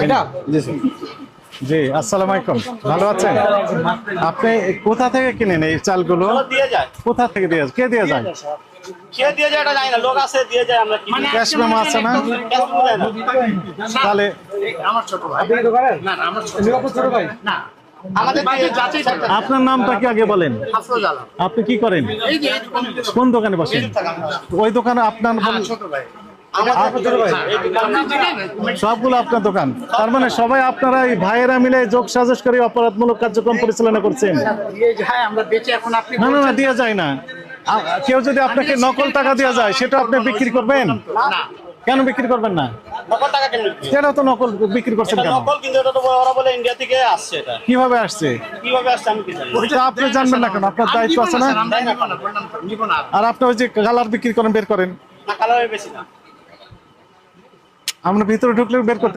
এটা? জি আসসালামু আলাইকুম। ভালো আছেন? আপনি কোথা থেকে কিনেন এই চালগুলো? কোথা থেকে দিয়ে কে দিয়ে যায়? কে দিয়ে যায় এটা জানি না লোক আছে দিয়ে যায় আমরা কিনি। ক্যাশ মেমো আছে না? ক্যাশ পাওয়া যায় না। তাহলে আমাদের দিয়ে যাচ্ছে আপনার নামটা কি আগে বলেন? আপনি কি করেন? কোন দোকানে বসেন? ওই দোকানে আপনার বল- সবগুলো আপনার দোকান। তার মানে সবাই আপনারা এই ভাইয়েরা মিলে যোগ সাজস করে অপরাধমূলক কার্যক্রম পরিচালনা করছেন। আমরা বেঁচে এখন আপনি না না না দেওয়া যায় না। কেউ যদি আপনাকে নকল টাকা দেওয়া যায় সেটা আপনি বিক্রি করবেন? কেন বিক্রি করবেন না? নকল টাকা কিনে সেটা তো নকল বিক্রি করছেন কেন? নকল কিন্তু এটা তো ওরা বলে ইন্ডিয়া থেকে আসছে এটা। কীভাবে আসছে? কীভাবে আসছে আমি কি জানি। আপনি জানবেন না কেন? আপনার দায়িত্ব আছে না? আর আপনি ওই যে কালার বিক্রি করেন বের করেন। না কালারে বেশি না। আমরা ভিতরে ঢুকলে বের করতে